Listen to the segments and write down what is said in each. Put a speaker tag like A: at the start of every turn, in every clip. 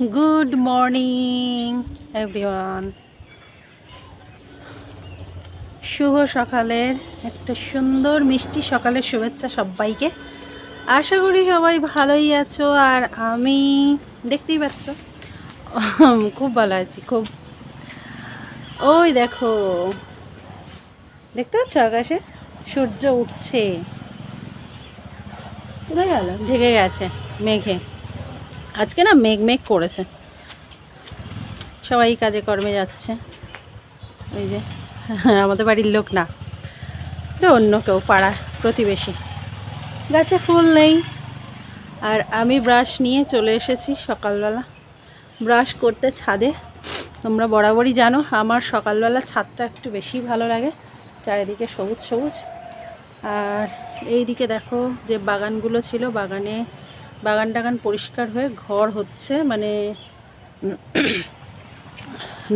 A: Good morning everyone শুভ সকালের, একটা সুন্দর মিষ্টি সকালের শুভেচ্ছা সবাইকে। আশা করি সবাই ভালোই আছো, আর আমি দেখতেই পাচ্ছ, খুব ভালো আছি, খুব। ওই দেখো, দেখতে পাচ্ছ আকাশে? সূর্য উঠছে। গেল? ঢেকে গেছে, মেঘে। আজকে না মেঘ মেঘ করেছে। সবাই কাজে কর্মে যাচ্ছে। ওই যে, আমাদের বাড়ির লোক না অন্য কেউ, পাড়া প্রতিবেশী। গাছে ফুল নেই। আর আমি ব্রাশ নিয়ে চলে এসেছি সকালবেলা। ব্রাশ করতে ছাদে। তোমরা বরাবরই জানো, আমার সকালবেলা ছাদটা একটু বেশি ভালো লাগে। চারিদিকে সবুজ সবুজ। আর এই দিকে দেখো যে বাগানগুলো ছিল, বাগানে বাগান টাগান পরিষ্কার হয়ে ঘর হচ্ছে মানে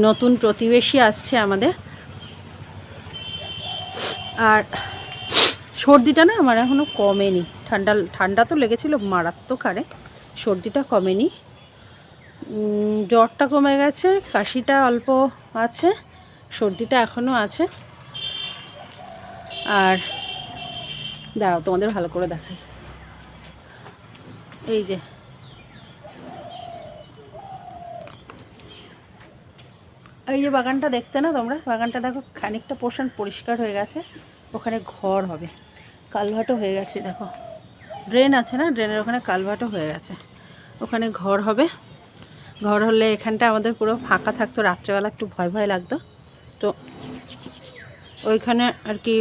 A: নতুন প্রতিবেশী আসছে আমাদের। আর সর্দিটা না আমার এখনও কমেনি। ঠান্ডা ঠান্ডা তো লেগেছিল মারাত্মক হারে, সর্দিটা কমেনি। জ্বরটা কমে গেছে, কাশিটা অল্প আছে, সর্দিটা এখনও আছে। আর দাঁড়াও তোমাদের ভালো করে দেখাই। এই যে। এই যে বাগানটা দেখতে না তোমরা? বাগানটা দেখো, খানিকটা পোর্শন পরিষ্কার হয়ে গেছে। ওখানে ঘর হবে। কালভাটও হয়ে গেছে, দেখো। ড্রেন আছে না? ড্রেনের ওখানে কালভাটও হয়ে গেছে। ওখানে ঘর হবে। ঘর হলে এখানটা আমাদের পুরো ফাঁকা থাকতো। রাত্রেবেলা একটু ভয় ভয় লাগতো। তো ওইখানে আর কি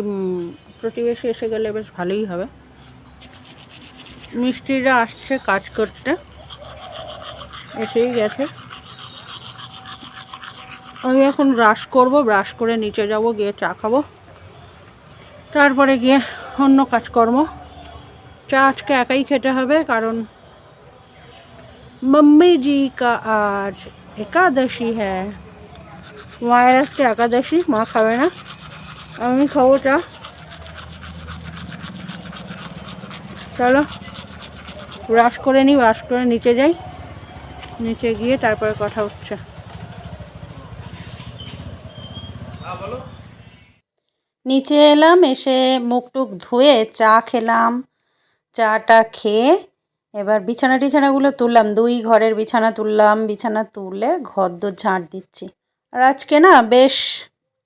A: প্রতিবেশী এসে গেলে বেশ ভালোই হবে। মিস্ত্রিরা আসছে কাজ করতে এসেই গেছে আমি এখন ব্রাশ করব ব্রাশ করে নিচে যাব গিয়ে চা খাবো তারপরে গিয়ে অন্য কাজকর্ম চা আজকে একাই খেতে হবে কারণ मम्मी जी का आज एकादशी है মায়ের আজকে একাদশী মা খাবে না আমি খাবো চা চলো ব্রাশ করে নিই ব্রাশ করে নিচে যাই। নিচে গিয়ে তারপরে কথা হচ্ছে। নিচে এলাম, এসে মুখ টুক ধুয়ে চা খেলাম, চাটা খেয়ে এবার বিছানা টিছানাগুলো তুললাম। দুই ঘরের বিছানা তুললাম, বিছানা তুলে ঘর দোর ঝাঁট দিচ্ছি। আর আজকে না বেশ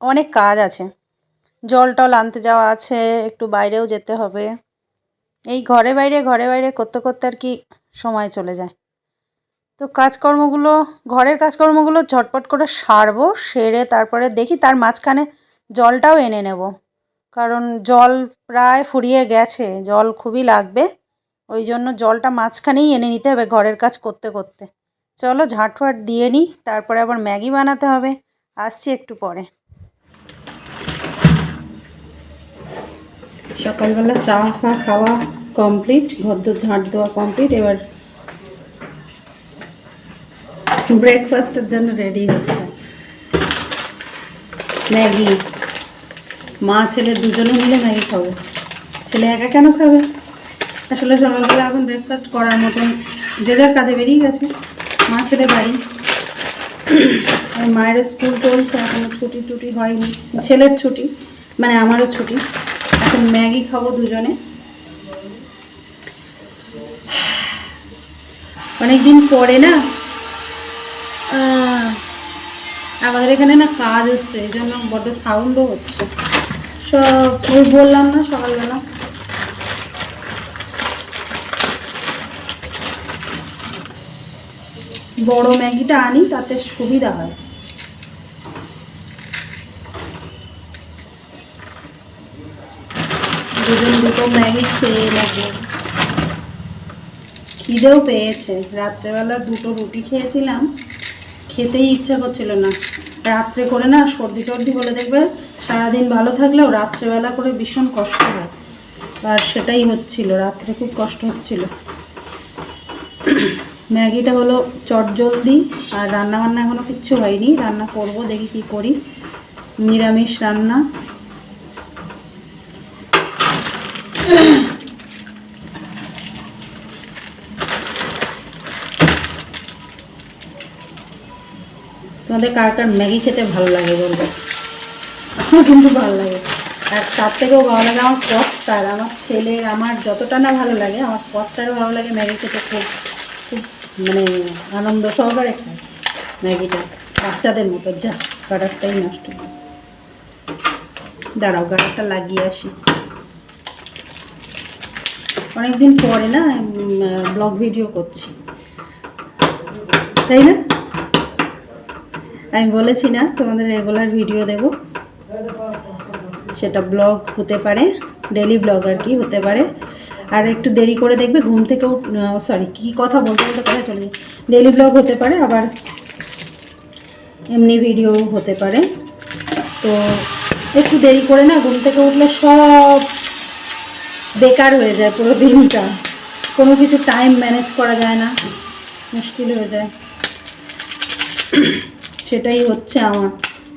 A: অনেক কাজ আছে। জল টল আনতে যাওয়া আছে, একটু বাইরেও যেতে হবে। এই ঘরে বাইরে ঘরে বাইরে করতে করতে আর কি সময় চলে যায়। তো কাজকর্মগুলো, ঘরের কাজকর্মগুলো ঝটপট করে সারবো, সেরে তারপরে দেখি তার মাঝখানে জলটাও এনে নেব। কারণ জল প্রায় ফুরিয়ে গেছে, জল খুবই লাগবে। ওই জন্য জলটা মাঝখানেই এনে নিতে হবে ঘরের কাজ করতে করতে। চলো ঝাঁটফাট দিয়ে নিই, তারপরে আবার ম্যাগি বানাতে হবে। আসছি একটু পরে। সকালবেলা চা, ফা খাওয়া কমপ্লিট ভদ্র ঝাঁট দেওয়া কমপ্লিট এবার ব্রেকফাস্টের জন্য রেডি হচ্ছে। ম্যাগি, মা, ছেলে দুজনে মিলে ম্যাগি খাব। ছেলে একা কেন খাবে? আসলে সকালবেলা এখন ব্রেকফাস্ট করার মতন যে যার কাজে বেরিয়ে গেছে। মা, ছেলে বাড়ি। আর মায়েরও স্কুল চলছে, এখনও ছুটি টুটি হয়নি। ছেলের ছুটি মানে আমারও ছুটি। এখন ম্যাগি খাব দুজনে। অনেকদিন পরে না আমাদের এখানে না কাজ হচ্ছে, এই জন্য বড্ড সাউন্ডও হচ্ছে। সব ওই বললাম না সকালবেলা। বড় ম্যাগিটা আনি, তাতে সুবিধা হয় দুজন দুটো ম্যাগি খেয়ে লাগে খিদেও পেয়েছে। রাত্রেবেলা দুটো রুটি খেয়েছিলাম। খেতেই ইচ্ছা করছিল না। রাত্রে করে না, সর্দি টর্দি বলে দেখবে। সারাদিন ভালো থাকলেও রাত্রেবেলা করে ভীষণ কষ্ট হয়। আর সেটাই হচ্ছিল, রাত্রে খুব কষ্ট হচ্ছিল। ম্যাগিটা হলো চটজলদি আর রান্না বান্না এখনও কিচ্ছু হয়নি। রান্না করব, দেখি কি করি। নিরামিষ রান্না। তোমাদের কার কার ম্যাগি খেতে ভালো লাগে বলবে? আমার কিন্তু ভালো লাগে। আর তার থেকেও ভালো লাগে আমার কর্তার আমার ছেলের, আমার যতটা না ভালো লাগে, আমার কর্তারও ভালো লাগে ম্যাগি খেতে খুব খুব মানে আনন্দ সহকারে খায় ম্যাগিটা, বাচ্চাদের মতো। যা কাটারটাই নষ্ট। দাঁড়াও গাড়ারটা লাগিয়ে আসি। অনেকদিন পরে না ব্লগ ভিডিও করছি। তাই না? আমি বলেছি না, তোমাদের রেগুলার ভিডিও দেব। সেটা ব্লগ হতে পারে ডেলি ব্লগ আর কি হতে পারে। আর একটু দেরি করে দেখবে, ঘুম থেকে সরি কি কথা বলতে বলতে কথা চলে ডেলি ব্লগ হতে পারে, আবার এমনি ভিডিও হতে পারে। তো একটু দেরি করে না, ঘুম থেকে উঠলে সব বেকার হয়ে যায় পুরো দিনটা। কোনো কিছু টাইম ম্যানেজ করা যায় না। মুশকিল হয়ে যায়। সেটাই হচ্ছে আমার।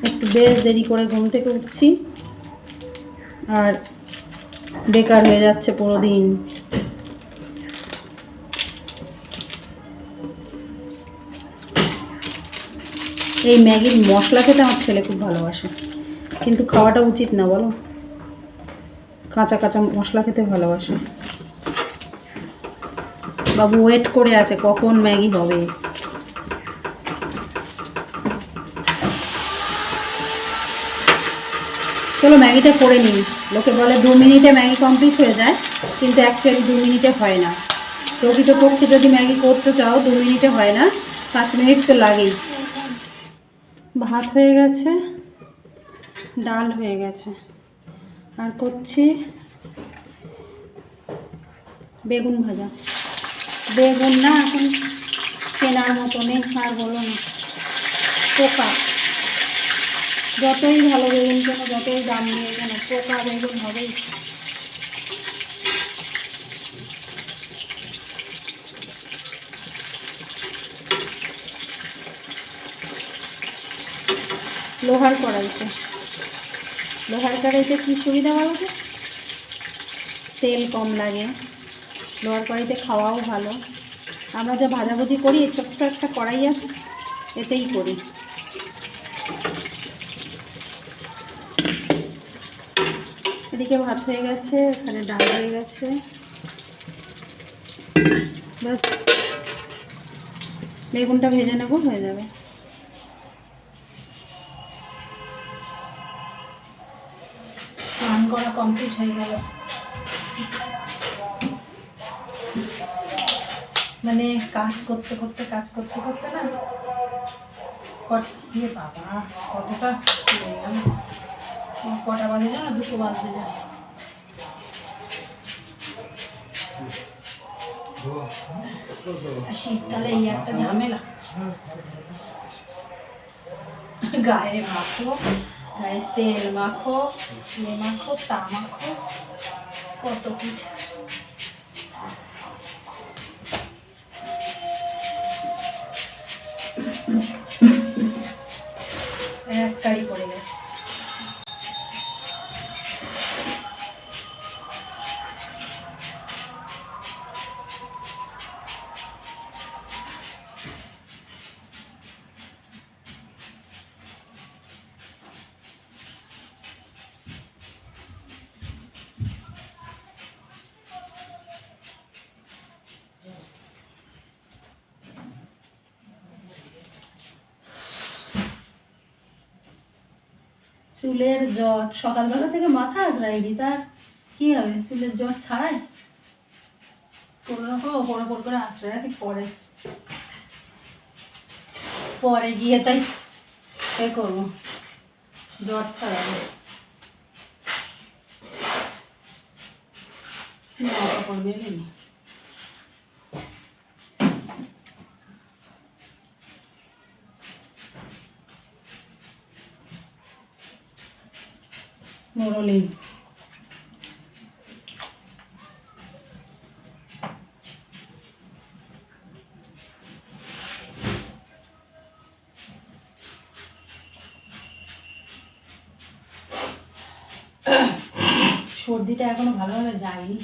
A: একটু বেশ দেরি করে ঘুম থেকে উঠছি। আর বেকার হয়ে যাচ্ছে পুরো দিন। এই ম্যাগির মশলা খেতে আমার ছেলে খুব ভালোবাসে। কিন্তু খাওয়াটা উচিত না, বলো? কাঁচা কাঁচা মশলা খেতে ভালোবাসে। বাবু ওয়েট করে আছে, কখন ম্যাগি হবে? চলো ম্যাগিটা করে নিই। লোকে বলে দু মিনিটে ম্যাগি কমপ্লিট হয়ে যায়, কিন্তু অ্যাকচুয়ালি দু মিনিটে হয় না। প্রকৃতপক্ষে যদি ম্যাগি করতে চাও, দু মিনিটে হয় না, পাঁচ মিনিট তো লাগেই। ভাত হয়ে গেছে, ডাল হয়ে গেছে। আর করছি বেগুন ভাজা। বেগুন না এখন কেনার মতো নেই, আর বলো না। পোকা। যতই ভালো বেগুন কেন, যতই দাম নিয়ে কেন, পোকা বেগুন হবেই। লোহার কড়াইতে। লোহার কড়াইতে কী সুবিধা বলো তেল কম লাগে, লোহার কড়াইতে খাওয়াও ভালো। আমরা যা ভাজাভুজি করি ছোট্ট একটা কড়াই আছে, এতেই করি। এদিকে ভাত হয়ে গেছে, এখানে ডাল হয়ে গেছে। ব্যাস। বেগুনটা ভেজে নেব, হয়ে যাবে। করা কমপ্লিট হয়ে গেল। মানে কাজ করতে করতে, কাজ করতে করতে না ইয়ে বাবা, কতটা কটা বাজে জানো? দুটো বাজতে যায়। শীতকালে এই একটা ঝামেলা। গায়ে মাখো তেল মাখো মাখো তা মাখো কত কিছু। চুলের জট সকালবেলা থেকে মাথা আজরাইনি তার কি হবে? চুলের জট ছাড়াই? কোনো রকম ওপর ওপর করে আশ্রয় রাখি, পরে। পরে গিয়ে তাই এ করব। জট ছাড়াবো জামা মোরলিন সর্দিটা এখনও ভালোভাবে যায়নি।